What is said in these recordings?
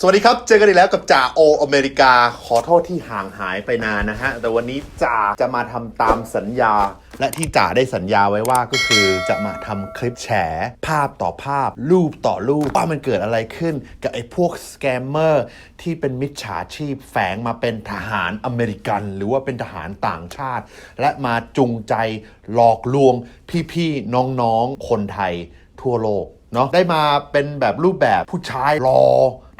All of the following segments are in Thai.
สวัสดีครับ เจอกันอีกแล้วกับจ่าโออเมริกา ขอโทษที่ห่างหายไปนานนะฮะ แต่วันนี้จ่าจะมาทำตามสัญญา และที่จ่าได้สัญญาไว้ว่าก็คือจะมาทำคลิปแฉ ภาพต่อภาพ รูปต่อรูป ว่ามันเกิดอะไรขึ้นกับไอ้พวกสแกมเมอร์ที่เป็นมิจฉาชีพแฝงมาเป็นทหารอเมริกัน หรือว่าเป็นทหารต่างชาติ และมาจูงใจหลอกลวงพี่ๆน้องๆคนไทยทั่วโลกเนาะได้มาเป็นแบบรูปแบบผู้ชายรอ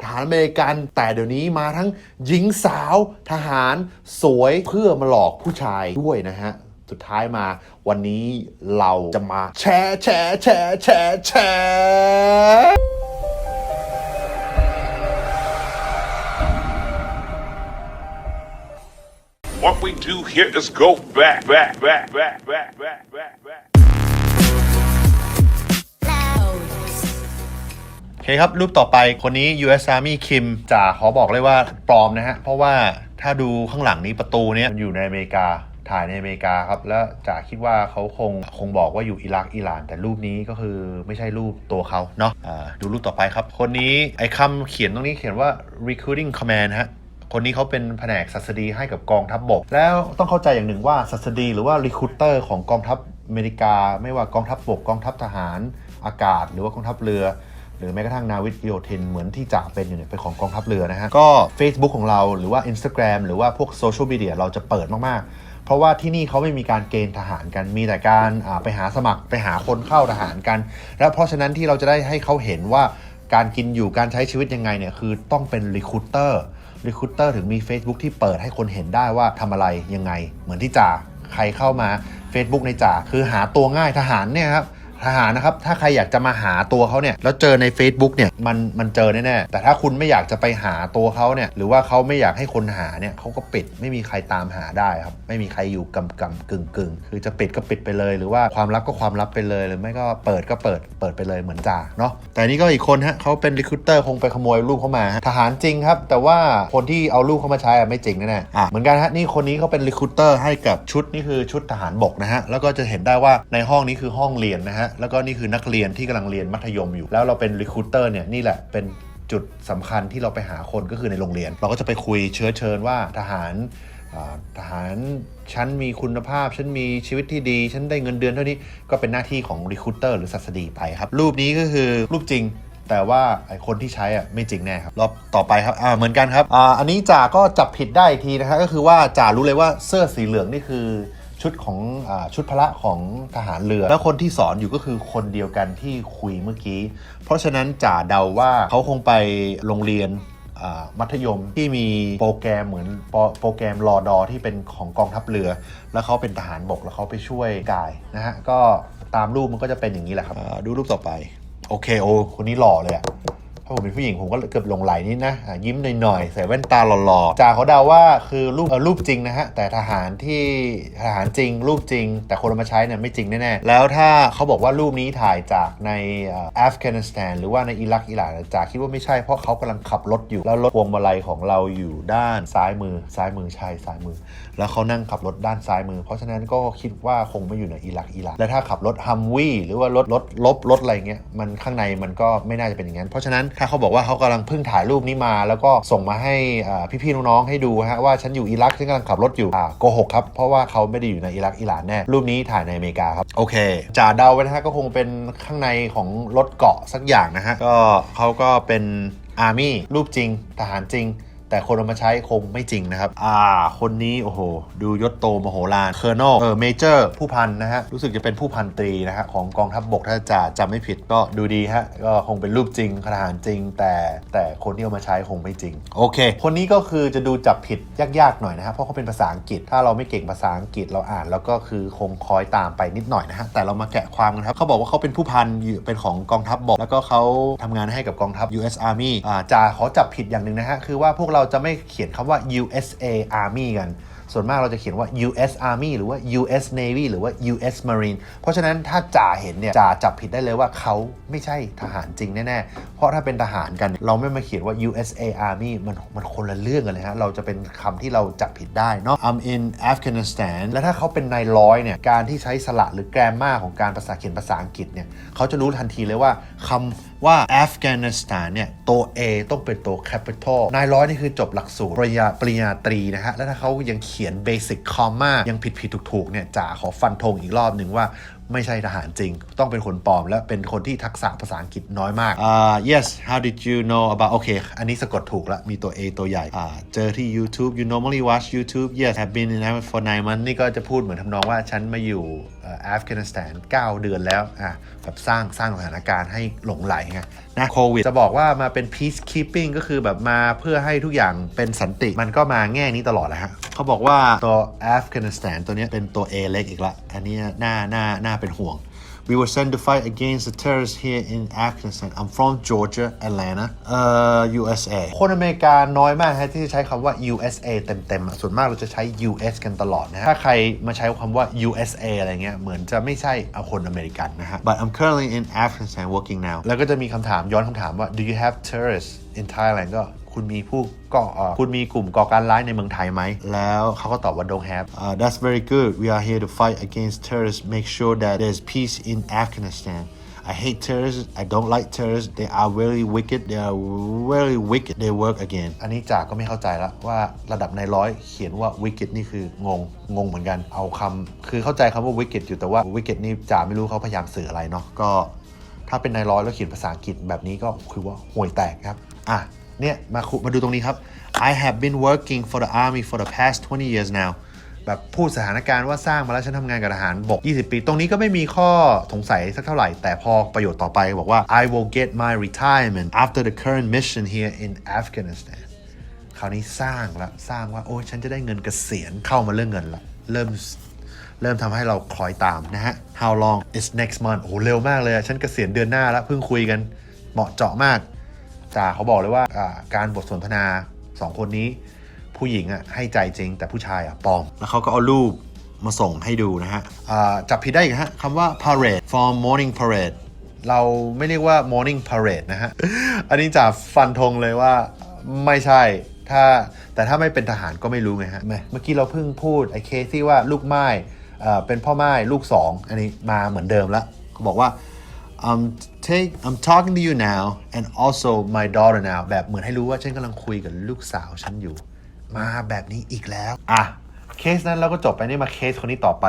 ทหารอเมริกัน แต่เดี๋ยวนี้มาทั้งหญิงสาวทหารสวยเพื่อมาหลอกผู้ชายด้วยนะฮะ สุดท้ายมาวันนี้เราจะมาแชร์แชร์แชร์แชร์แชร์ What we do here is go back, back, back, back, back, back, back, back. เคครับ รูปต่อไปคนนี้ US Army Kim จะขอบอกเลยว่าปลอมนะฮะ เพราะว่าถ้าดูข้างหลังนี้ประตูเนี้ยมันอยู่ในอเมริกาถ่ายในอเมริกาครับ แล้วจะคิดว่าเขาคงคงบอกว่าอยู่อิรักอิหร่าน แต่รูปนี้ก็คือไม่ใช่รูปตัวเขาเนาะอ่าดูรูปต่อไปครับ คนนี้ไอ้คำเขียนตรงนี้เขียนว่า recruiting command ฮะคนนี้เขาเป็นแผนกศัสดีให้กับกองทัพบบก แล้วต้องเข้าใจอย่างหนึ่งว่าศัสดีหรือว่ารีคูเตอร์ของกองทัพอเมริกา ไม่ว่ากองทัพบบกกองทัพทหารอากาศ หรือว่ากองทัพเรือ หรือแม้กระทั่งนาวิกโยธินเหมือนที่จะเป็นอยู่เนี่ยเป็นของกองทัพเรือนะฮะก็ Facebook ของเราหรือว่า Instagram หรือว่าพวกโซเชียลมีเดียเราจะเปิดมาก ๆ เพราะว่าที่นี่เขาไม่มีการเกณฑ์ทหารกันมีแต่การไปหาสมัครไปหาคนเข้าทหารกัน และเพราะฉะนั้นที่เราจะได้ให้เขาเห็นว่าการกินอยู่การใช้ชีวิตยังไงเนี่ยคือต้องเป็นรีคูเตอร์รีคูเตอร์ถึงมี Facebook ที่เปิดให้คนเห็นได้ว่าทำอะไรยังไง เหมือนที่จ่าใครเข้ามา Facebook ในจ่าคือหาตัวง่ายทหารเนี่ยครับ ทหารนะครับ ถ้าใครอยากจะมาหาตัวเขาเนี่ย แล้วเจอใน Facebook เนี่ย มันมันเจอแน่ๆ แต่ถ้าคุณไม่อยากจะไปหาตัวเขาเนี่ย หรือว่าเขาไม่อยากให้คนหาเนี่ยเขาก็ปิด ไม่มีใครตามหาได้ครับ ไม่มีใครอยู่กำกำกึ่งกึ่งคือจะปิดก็ปิดไปเลย หรือว่าความลับก็ความลับไปเลย หรือไม่ก็เปิดก็เปิด เปิดไปเลยเหมือนจ่าเนาะ แต่นี่ก็อีกคนฮะเขาเป็นรีคูเตอร์คงไปขโมยรูปเข้ามาฮะทหารจริงครับ แต่ว่าคนที่เอารูปเข้ามาใช้อะไม่จริงแน่ๆอะเหมือนกันฮะ นี่คนนี้เขาเป็นรีคูเตอร์ให้กับชุดนี่คือชุดทหารบกนะฮะ แล้วก็จะเห็นได้ว่าในห้องนี้คือห้องเรียนนะฮะแล้วก็นี่คือนักเรียนที่กำลังเรียนมัธยมอยู่ แล้วเราเป็นรีคูเตอร์เนี่ยนี่แหละเป็นจุดสำคัญที่เราไปหาคนก็คือในโรงเรียน เราก็จะไปคุยเชื้อเชิญว่าทหารทหารฉันมีคุณภาพ ฉันมีชีวิตที่ดี ฉันได้เงินเดือนเท่านี้ก็เป็นหน้าที่ของรีคูเตอร์หรือศัสดีไปครับ รูปนี้ก็คือรูปจริง แต่ว่าไอคนที่ใช้อะไม่จริงแน่ครับ รอบต่อไปครับอ่าเหมือนกันครับอ่าอันนี้จ่าก็จับผิดได้อีกทีนะครับก็คือว่าจ่ารู้เลยว่าเสื้อสีเหลืองนี่คือ ชุดของอาชุดพละของทหารเรือ แล้วคนที่สอนอยู่ก็คือคนเดียวกันที่คุยเมื่อกี้ เพราะฉะนั้นจ่าเดาว่าเขาคงไปโรงเรียนอ่ามัธยมที่มีโปรแกรมเหมือนโปรโปรแกรมรอดอที่เป็นของกองทัพเรือ แล้วเขาเป็นทหารบกแล้วเขาไปช่วยกายนะฮะก็ตามรูปมันก็จะเป็นอย่างนี้แหละครับอ่าดูรูปต่อไป โอเคโอ้คนนี้หล่อเลยอะ ถ้าผมเป็นผู้หญิงผมก็เกือบหลงไหลนิดนะอะยิ้มหน่อยๆ ใส่แว่นตาหล่อๆจ่าเขาเดาว่าคือรูปเอ่อรูปจริงนะฮะ แต่ทหารที่ทหารจริง รูปจริง แต่คนมาใช้เนี่ยไม่จริงแน่ๆ แล้วถ้าเขาบอกว่ารูปนี้ถ่ายจากในอัฟกานิสถานหรือว่าในอิรักอิหร่านจ่าคิดว่าไม่ใช่เพราะเขากำลังขับรถอยู่แล้วรถพวงมาลัยของเราอยู่ด้านซ้ายมือซ้ายมือใช่ซ้ายมือ แล้วเขานั่งขับรถด้านซ้ายมือ เพราะฉะนั้นก็คิดว่าคงไม่อยู่ในอิรักอิหร่านและถ้าขับรถฮัมวี่หรือว่ารถรถลบรถอะไรเงี้ยมันข้างในมันก็ไม่น่าจะเป็นอย่างนั้น เพราะฉะนั้นถ้าเขาบอกว่าเขากำลังเพิ่งถ่ายรูปนี้มา แล้วก็ส่งมาให้พี่ๆน้องๆให้ดูฮะว่าฉันอยู่อิรักฉันกำลังขับรถอยู่อ่าโกหกครับเพราะว่าเขาไม่ได้อยู่ในอิรักอิหร่านแน่รูปนี้ถ่ายในอเมริกาครับโอเคจ่าเดาไว้นะฮะก็คงเป็นข้างในของรถเกาะสักอย่างนะฮะก็เขาก็เป็นอาร์มี่รูปจริงทหารจริง แต่คนเอามาใช้คงไม่จริงนะครับ อ่า คนนี้โอ้โห ดูยศโตมโหฬารเคอร์นอลเออเมเจอร์ผู้พันนะฮะ รู้สึกจะเป็นผู้พันตรีนะฮะของกองทัพบบกถ้าจะจำไม่ผิดก็ดูดีฮะ ก็คงเป็นรูปจริงทหารจริง แต่แต่คนที่เอามาใช้คงไม่จริง โอเค คนนี้ก็คือจะดูจับผิดยากๆหน่อยนะฮะเพราะเขาเป็นภาษาอังกฤษ ถ้าเราไม่เก่งภาษาอังกฤษเราอ่าน แล้วก็คือคงคอยตามไปนิดหน่อยนะฮะแต่เรามาแกะความกันครับเขาบอกว่าเขาเป็นผู้พันเป็นของกองทัพบบกแล้วก็เขาทำงานให้กับกองทัพ US Army อ่าจ่าเขอจับผิดอย่างหนึ่งนะฮะคือว่าพวกเราจะไม่เขียนคำว่า USA Army กัน ส่วนมากเราจะเขียนว่า US Army หรือว่า US Navy หรือว่า US Marine เพราะฉะนั้นถ้าจ่าเห็นเนี่ยจ่าจับผิดได้เลยว่าเขาไม่ใช่ทหารจริงแน่ๆ เพราะถ้าเป็นทหารกัน เราไม่มาเขียนว่า USA Army มันมันคนละเรื่องกันเลยฮะ เราจะเป็นคำที่เราจับผิดได้เนาะ I'm in Afghanistan แล้วถ้าเขาเป็นนายร้อยเนี่ย การที่ใช้สระหรือแกรมมาของการภาษาเขียนภาษาอังกฤษเนี่ย เขาจะรู้ทันทีเลยว่าคำว่าอัฟกานิสถานเนี่ยตัว A ต้องเป็นตัว capital นายร้อยนี่คือจบหลักสูตรปริญญาปริญญาตรีนะฮะ แล้วถ้าเขายังเขียน basic comma ยังผิดผิดถูกถูกๆเนี่ยจ่าขอฟันธงอีกรอบหนึ่งว่า ไม่ใช่ทหารจริง ต้องเป็นคนปลอม และเป็นคนที่ทักษะภาษาอังกฤษน้อยมาก uh, yes how did you know about โอเคอันนี้สะกดถูกแล้วมีตัว A ตัวใหญ่อ่าเจอที่ YouTube you normally watch YouTube yes have been in Africa for nine months นี่ก็จะพูดเหมือนทำนองว่าฉันมาอยู่อัฟกานิสถาน 9 เดือนแล้วอะแบบสร้างสร้างสถานการณ์ให้หลงไหลไงนะโควิด จะบอกว่ามาเป็น peacekeeping ก็คือแบบมาเพื่อให้ทุกอย่างเป็นสันติ มันก็มาแง่นี้ตลอดแหละฮะ เขาบอกว่าตัวอัฟกานิสถานตัวนี้เป็นตัว A เล็กอีกละ อันนี้น่าน่าน่าเป็นห่วง We were sent to fight against the terrorists here in Afghanistan. I'm from Georgia, Atlanta, uh, USA. คนอเมริกาน้อยมากฮะที่จะใช้คำว่า USA เต็มๆ ส่วนมากเราจะใช้ US กันตลอดนะฮะถ้าใครมาใช้คำว่า USA อะไรเงี้ย เหมือนจะไม่ใช่เอาคนอเมริกันนะฮะ But I'm currently in Afghanistan working now. แล้วก็จะมีคำถามย้อนคำถามว่า Do you have terrorists in Thailand ก็ คุณมีผู้ก่อเอ่อคุณมีกลุ่มก่อการร้ายในเมืองไทยไหม แล้วเขาก็ตอบว่า don't have uh, that's very good we are here to fight against terrorists make sure that there's peace in Afghanistan I hate terrorists I don't like terrorists they are very wicked they are very wicked they work again อันนี้จ่าก็ไม่เข้าใจแล้วว่าระดับในร้อยเขียนว่า wicked นี่คืองงงงเหมือนกัน เอาคำคือเข้าใจคำว่า wicked อยู่แต่ว่า wicked นี่จ่าไม่รู้เขาพยายามสื่ออะไรเนาะก็ถ้าเป็นนายร้อยแล้วเขียนภาษาอังกฤษแบบนี้ก็คือว่าห่วยแตกครับ อะ เนี่ยมาคุมาดูตรงนี้ครับ I have been working for the army for the past 20 years now แบบพูดสถานการณ์ว่าสร้างมาแล้วฉันทำงานกับทหารบก 20 ปี ตรงนี้ก็ไม่มีข้อสงสัยสักเท่าไหร่ แต่พอประโยชน์ต่อไปบอกว่า I will get my retirement after the current mission here in Afghanistan คราวนี้สร้างละสร้างว่า โอ้ยฉันจะได้เงินเกษียณเข้ามาเรื่องเงินละเริ่มเริ่มทำให้เราคล้อยตามนะฮะ How long is next month โอ้โหเร็วมากเลยฉันเกษียณเดือนหน้าแล้วเพิ่งคุยกันเหมาะเจาะมาก จ่าเขาบอกเลยว่าอ่าการบทสนทนาสองคนนี้ผู้หญิงอะให้ใจจริง แต่ผู้ชายอะปลอม แล้วเขาก็เอารูปมาส่งให้ดูนะฮะอ่าจับผิดได้อีกฮะคำว่า parade for morning parade เราไม่เรียกว่า morning parade นะฮะ อันนี้จ่าฟันธงเลยว่าไม่ใช่ถ้าแต่ถ้าไม่เป็นทหารก็ไม่รู้ไงฮะแหมเมื่อกี้เราเพิ่งพูดไอ้เคสที่ว่าลูกไม้เอ่อเป็นพ่อไม้ลูกสองอันนี้มาเหมือนเดิมแล้วเขาบอกว่า I'm take I'm talking to you now and also my daughter now แบบเหมือนให้รู้ว่าฉันกำลังคุยกับลูกสาวฉันอยู่ มาแบบนี้อีกแล้ว อะ เคสนั้นเราก็จบไปนี่มาเคสคนนี้ต่อไป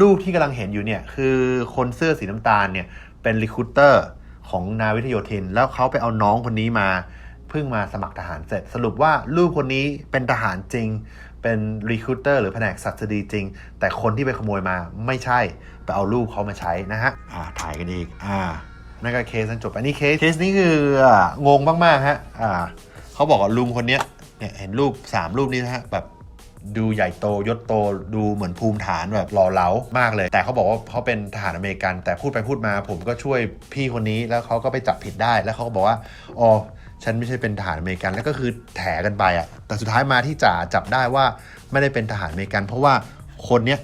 รูปที่กำลังเห็นอยู่เนี่ย คือคนเสื้อสีน้ำตาลเนี่ย เป็นรีคูเตอร์ของนาวิทยโยธิน แล้วเขาไปเอาน้องคนนี้มาเพิ่งมาสมัครทหารเสร็จ สรุปว่าลูกคนนี้เป็นทหารจริง เป็นรีคูเตอร์หรือแผนกสัตดีจริง แต่คนที่ไปขโมยมาไม่ใช่ ไปเอาลูกเขามาใช้นะฮะ อ่าถ่ายกันอีก อ่า นั่นก็เคสนั้นจบอันนี้เคสเคสนี้คืออ่างงมากๆฮะอ่าเขาบอกว่าลุงคนเนี้ยเนี่ยเห็นรูป 3 รูปนี้นะฮะแบบดูใหญ่โตยศโตดูเหมือนภูมิฐานแบบหล่อเหลามากเลย แต่เขาบอกว่าเขาเป็นทหารอเมริกัน แต่พูดไปพูดมา ผมก็ช่วยพี่คนนี้แล้วเขาก็ไปจับผิดได้แล้วเขาก็บอกว่าอ๋อฉันไม่ใช่เป็นทหารอเมริกันแล้วก็คือแถกันไปอะแต่สุดท้ายมาที่จ่าจับได้ว่าไม่ได้เป็นทหารอเมริกัน เพราะว่าคนเนี้ย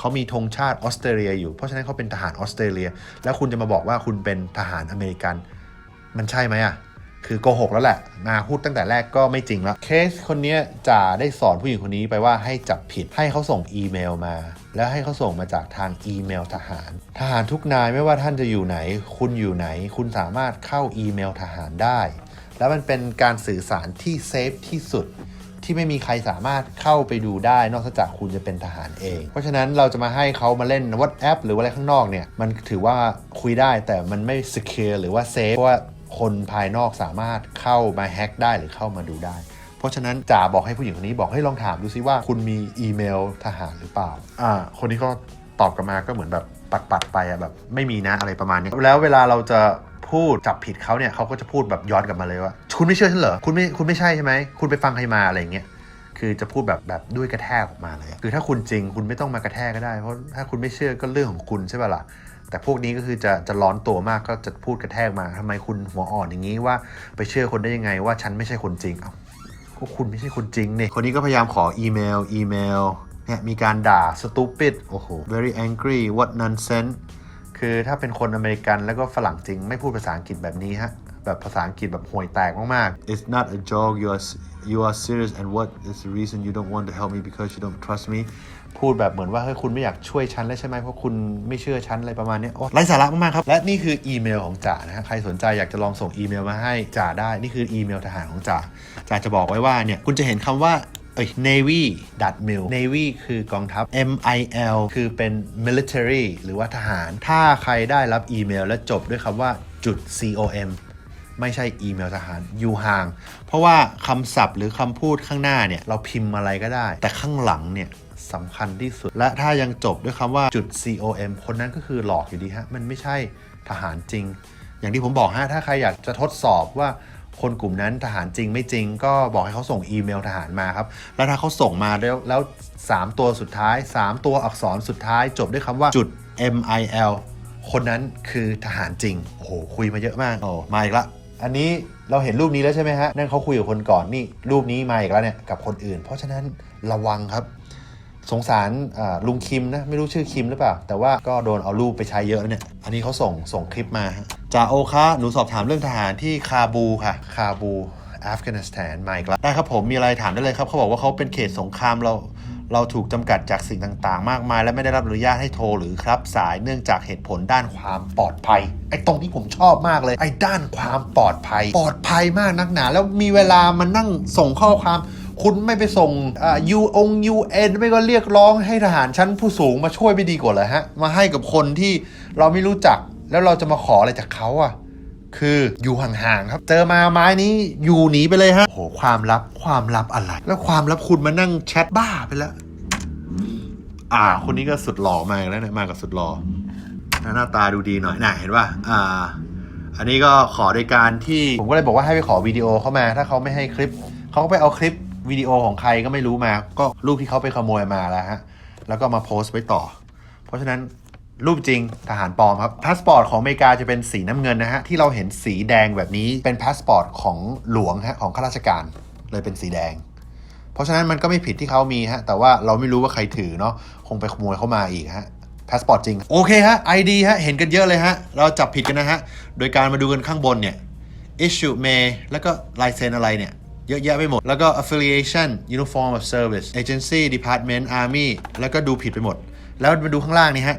เขามีธงชาติออสเตรเลียอยู่เพราะฉะนั้นเขาเป็นทหารออสเตรเลีย แล้วคุณจะมาบอกว่าคุณเป็นทหารอเมริกัน มันใช่ไหมอะคือโกหกแล้วแหละ มาพูดตั้งแต่แรกก็ไม่จริงแล้ว เคสคนนี้จ่าได้สอนผู้หญิงคนนี้ไปว่าให้จับผิดให้เขาส่งอีเมลมา แล้วให้เขาส่งมาจากทางอีเมลทหาร ทหารทุกนายไม่ว่าท่านจะอยู่ไหน คุณอยู่ไหน คุณสามารถเข้าอีเมลทหารได้ แล้วมันเป็นการสื่อสารที่เซฟที่สุด ที่ไม่มีใครสามารถเข้าไปดูได้นอกจากคุณจะเป็นทหารเอง เพราะฉะนั้นเราจะมาให้เขามาเล่น WhatsApp หรือว่าอะไรข้างนอกเนี่ยมันถือว่าคุยได้แต่มันไม่ secure หรือว่า safe เพราะว่าคนภายนอกสามารถเข้ามาแฮ็กได้หรือเข้ามาดูได้เพราะฉะนั้นจ่าบอกให้ผู้หญิงคนนี้บอกให้ลองถามดูซิว่าคุณมีอีเมลทหารหรือเปล่า อ่า คนนี้ก็ตอบกลับมาก็เหมือนแบบปัดๆไปอะแบบไม่มีนะอะไรประมาณนี้ แล้วเวลาเราจะ พูดจับผิดเขาเนี่ยเขาก็จะพูดแบบย้อนกลับมาเลยว่า คุณไม่เชื่อฉันเหรอคุณไม่คุณไม่ใช่ใช่ไหมคุณไปฟังใครมาอะไรอย่างเงี้ยคือจะพูดแบบแบบด้วยกระแทกออกมาเลย คือถ้าคุณจริงคุณไม่ต้องมากระแทกก็ได้ เพราะถ้าคุณไม่เชื่อก็เรื่องของคุณใช่ป่ะล่ะ แต่พวกนี้ก็คือจะจะร้อนตัวมากก็จะพูดกระแทกมาทำไมคุณหัวอ่อนอย่างนี้ว่าไปเชื่อคนได้ยังไงว่าฉันไม่ใช่คนจริง เอาก็คุณไม่ใช่คนจริงเนี่ย คนนี้ก็พยายามขออีเมลอีเมล เนี่ยมีการด่า stupid โอ้โห very angry what nonsense คือถ้าเป็นคนอเมริกันแล้วก็ฝรั่งจริงไม่พูดภาษาอังกฤษแบบนี้ฮะ แบบภาษาอังกฤษแบบห่วยแตกมากๆ It's not a joke you are you are serious and what is the reason you don't want to help me because you don't trust me พูดแบบเหมือนว่าเฮ้ยคุณไม่อยากช่วยฉันแล้วใช่ไหมเพราะคุณไม่เชื่อฉันอะไรประมาณเนี้ยโอ้ไร้สาระมากๆครับ และนี่คืออีเมลของจ่านะฮะใครสนใจอยากจะลองส่งอีเมลมาให้จ่าได้ นี่คืออีเมลทหารของจ่าจ่าจะบอกไว้ว่าเนี่ยคุณจะเห็นคำว่า เอ้ย navy mil navy คือกองทัพ mil คือเป็น military หรือว่าทหาร ถ้าใครได้รับอีเมลและจบด้วยคำว่าจุด com ไม่ใช่อีเมลทหารอยู่ห่าง เพราะว่าคำศัพท์หรือคำพูดข้างหน้าเนี่ย เราพิมพ์อะไรก็ได้ แต่ข้างหลังเนี่ยสำคัญที่สุด และถ้ายังจบด้วยคำว่าจุด com คนนั้นก็คือหลอกอยู่ดีฮะ มันไม่ใช่ทหารจริง อย่างที่ผมบอกฮะ ถ้าใครอยากจะทดสอบว่า คนกลุ่มนั้นทหารจริงไม่จริง ก็บอกให้เขาส่งอีเมลทหารมาครับ แล้วถ้าเขาส่งมาแล้วแล้ว 3 ตัวสุดท้าย 3 ตัวอักษรสุดท้าย จบด้วยคำว่าจุด mil คนนั้นคือทหารจริง โอ้โห คุยมาเยอะมาก โอ้มาอีกละ อันนี้เราเห็นรูปนี้แล้วใช่ไหมฮะ นั่นเขาคุยกับคนก่อนนี่ รูปนี้มาอีกแล้วเนี่ย กับคนอื่น เพราะฉะนั้นระวังครับ สงสารลุงคิมนะ ไม่รู้ชื่อคิมหรือเปล่า แต่ว่าก็โดนเอารูปไปใช้เยอะเนี่ย อันนี้เขาส่งส่งคลิปมา จ่าโอคะหนูสอบถามเรื่องทหารที่คาบูค่ะ คาบูอัฟกานิสถานมาอีกแล้วได้ครับผมมีอะไรถามได้เลยครับ เขาบอกว่าเขาเป็นเขตสงครามเรา เราถูกจำกัดจากสิ่งต่างๆ มากมาย และไม่ได้รับอนุญาตให้โทรหรือครับสายเนื่องจากเหตุผลด้านความปลอดภัย ไอ้ตรงที่ผมชอบมากเลย ไอ้ด้านความปลอดภัย ปลอดภัยมากนักหนา แล้วมีเวลามานั่งส่งข้อความคุณไม่ไปส่งอ่ายูองยูเอ็นไม่ก็เรียกร้องให้ทหารชั้นผู้สูงมาช่วยไม่ดีกว่าเลยฮะ มาให้กับคนที่เราไม่รู้จัก แล้วเราจะมาขออะไรจากเขาอะคืออยู่ห่างๆครับ เจอมาไม้นี้อยู่หนีไปเลยฮะโอ้โหความลับความลับอะไร แล้วความลับคุณมานั่งแชทบ้าไปแล้ว อ่า คนนี้ก็สุดหล่อมากแล้วเนี่ยมากับสุดหล่อหน้าตาดูดีหน่อยน่ะเห็นป่ะอ่า อันนี้ก็ขอโดยการที่ผมก็เลยบอกว่าให้ไปขอวิดีโอเข้ามา ถ้าเขาไม่ให้คลิปเขาก็ไปเอาคลิปวิดีโอของใครก็ไม่รู้มา ก็รูปที่เขาไปขโมยมาแล้วฮะ แล้วก็มาโพสต์ไว้ต่อ เพราะฉะนั้น รูปจริงทหารปลอมครับพาสปอร์ตของอเมริกาจะเป็นสีน้ำเงินนะฮะที่เราเห็นสีแดงแบบนี้เป็นพาสปอร์ตของหลวงฮะของข้าราชการเลยเป็นสีแดง เพราะฉะนั้นมันก็ไม่ผิดที่เขามีฮะแต่ว่าเราไม่รู้ว่าใครถือเนาะคงไปขโมยเข้ามาอีกฮะพาสปอร์ตจริง โอเคฮะ ID ฮะ เห็นกันเยอะเลยฮะ เราจับผิดกันนะฮะ โดยการมาดูกันข้างบนเนี่ย issue may แล้วก็ลายเซ็นอะไรเนี่ย เยอะแยะไปหมด แล้วก็ affiliation uniform of service agency department army แล้วก็ดูผิดไปหมด แล้วมาดูข้างล่างนี่ฮะ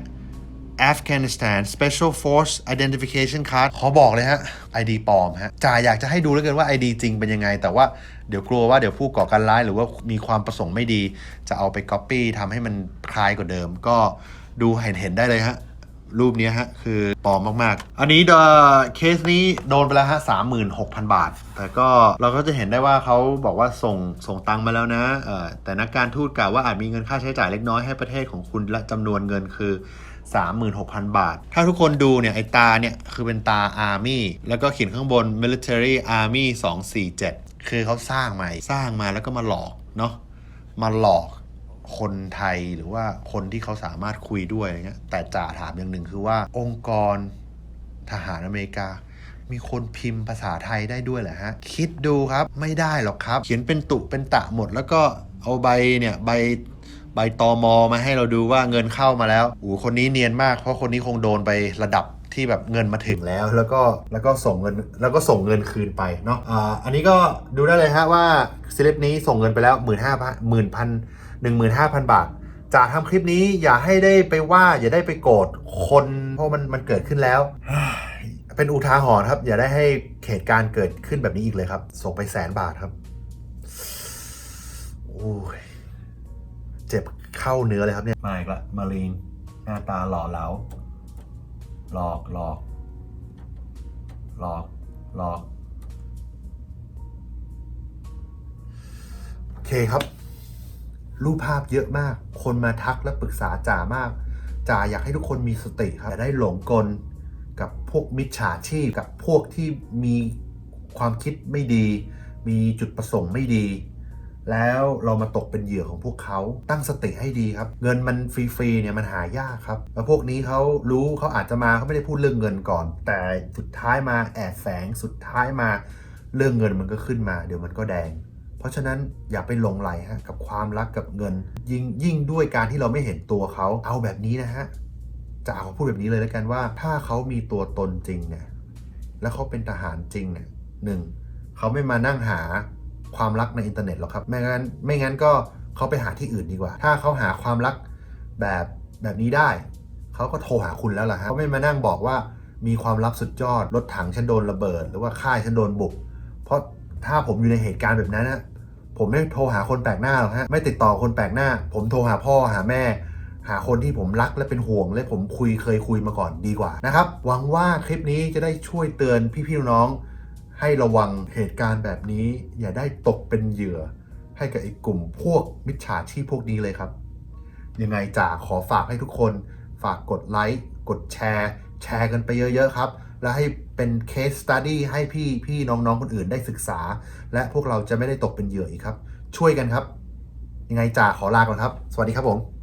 Afghanistan Special Force Identification Card ขอบอกเลยฮะ ID ปลอมฮะจ่าอยากจะให้ดูแล้วกันว่า ID จริงเป็นยังไง แต่ว่าเดี๋ยวกลัวว่าเดี๋ยวผู้ก่อการร้ายหรือว่ามีความประสงค์ไม่ดี จะเอาไป Copy ทำให้มันคล้ายกว่าเดิม ก็ดูเห็นเห็นได้เลยฮะรูปนี้ฮะ คือปลอมมาก ๆ อันนี้เดเคสนี้โดนไปแล้วฮะสามหมื่นหกพันบาท แต่ก็เราก็จะเห็นได้ว่าเขาบอกว่าส่งส่งตังค์มาแล้วนะแต่นักการทูตกล่าวว่าอาจมีเงินค่าใช้จ่ายเล็กน้อยให้ประเทศของคุณและจำนวนเงินคือ 36,000 บาท ถ้าทุกคนดูเนี่ยไอตาเนี่ย คือเป็นตา Army แล้วก็เขียนข้างบน Military Army 247 คือเขาสร้างมาสร้างมาแล้วก็มาหลอกเนาะมาหลอกคนไทยหรือว่าคนที่เขาสามารถคุยด้วยอะไรเงี้ยแต่จ่าถามอย่างหนึ่งคือว่าองค์กรทหารอเมริกา มีคนพิมพ์ภาษาไทยได้ด้วยเหรอฮะ คิดดูครับไม่ได้หรอกครับ เขียนเป็นตุเป็นตะหมด แล้วก็เอาใบเนี่ยใบ ใบตอมอมาให้เราดูว่าเงินเข้ามาแล้วโอ้คนนี้เนียนมาก เพราะคนนี้คงโดนไประดับที่แบบเงินมาถึงแล้วแล้วก็แล้วก็ส่งเงินแล้วก็ส่งเงินคืนไปเนาะอ่าอันนี้ก็ดูได้เลยฮะว่าสลิปนี้ส่งเงินไปแล้วหมื่นห้าพันหมื่นพัน15,000บาทจากทำคลิปนี้อย่าให้ได้ไปว่าอย่าได้ไปโกรธคนเพราะมันมันเกิดขึ้นแล้ว เป็นอุทาหรณ์ครับ อย่าได้ให้เหตุการณ์เกิดขึ้นแบบนี้อีกเลยครับ ส่งไปแสนบาทครับโอ้ย เจ็บเข้าเนื้อเลยครับเนี่ยมาอีกละมารีนหน้าตาหล่อเหลาหลอกหลอกหลอกหลอกโอเคครับ รูปภาพเยอะมาก คนมาทักและปรึกษาจ่ามากจ่าอยากให้ทุกคนมีสติครับอย่าได้หลงกลกับพวกมิจฉาชีพกับพวกที่มีความคิดไม่ดี มีจุดประสงค์ไม่ดี แล้วเรามาตกเป็นเหยื่อของพวกเขาตั้งสติให้ดีครับ เงินมันฟรีๆเนี่ยมันหายากครับ แล้วพวกนี้เขารู้เขาอาจจะมาเขาไม่ได้พูดเรื่องเงินก่อน แต่สุดท้ายมาแอบแฝงสุดท้ายมาเรื่องเงินมันก็ขึ้นมา เดี๋ยวมันก็แดง เพราะฉะนั้นอย่าไปหลงไหลฮะกับความรักกับเงิน ยิ่งยิ่งด้วยการที่เราไม่เห็นตัวเขาเอาแบบนี้นะฮะจะเอาพูดแบบนี้เลยแล้วกันว่า ถ้าเขามีตัวตนจริงเนี่ยแล้วเขาเป็นทหารจริงเนี่ยหนึ่งเขาไม่มานั่งหา ความรักในอินเทอร์เน็ตหรอกครับ ไม่งั้นไม่งั้นก็เขาไปหาที่อื่นดีกว่า ถ้าเขาหาความรักแบบแบบนี้ได้ เขาก็โทรหาคุณแล้วล่ะฮะเขาไม่มานั่งบอกว่ามีความลับสุดยอด รถถังฉันโดนระเบิด หรือว่าค่ายฉันโดนบุก เพราะถ้าผมอยู่ในเหตุการณ์แบบนั้นนะผมไม่โทรหาคนแปลกหน้าหรอกฮะ ไม่ติดต่อคนแปลกหน้า ผมโทรหาพ่อหาแม่ หาคนที่ผมรักและเป็นห่วง และผมคุยเคยคุยมาก่อนดีกว่านะครับ หวังว่าคลิปนี้จะได้ช่วยเตือนพี่ๆน้องๆ ให้ระวังเหตุการณ์แบบนี้ อย่าได้ตกเป็นเหยื่อ ให้กับไอ้กลุ่มพวกมิจฉาชีพพวกนี้เลยครับ ยังไงจ่าขอฝากให้ทุกคนฝากกดไลค์กดแชร์แชร์กันไปเยอะ ๆ ครับ แล้วให้เป็น case study ให้พี่พี่น้องๆ คนอื่นได้ศึกษา และพวกเราจะไม่ได้ตกเป็นเหยื่ออีกครับ ช่วยกันครับ ยังไงจ่าขอลาก่อนครับ สวัสดีครับผม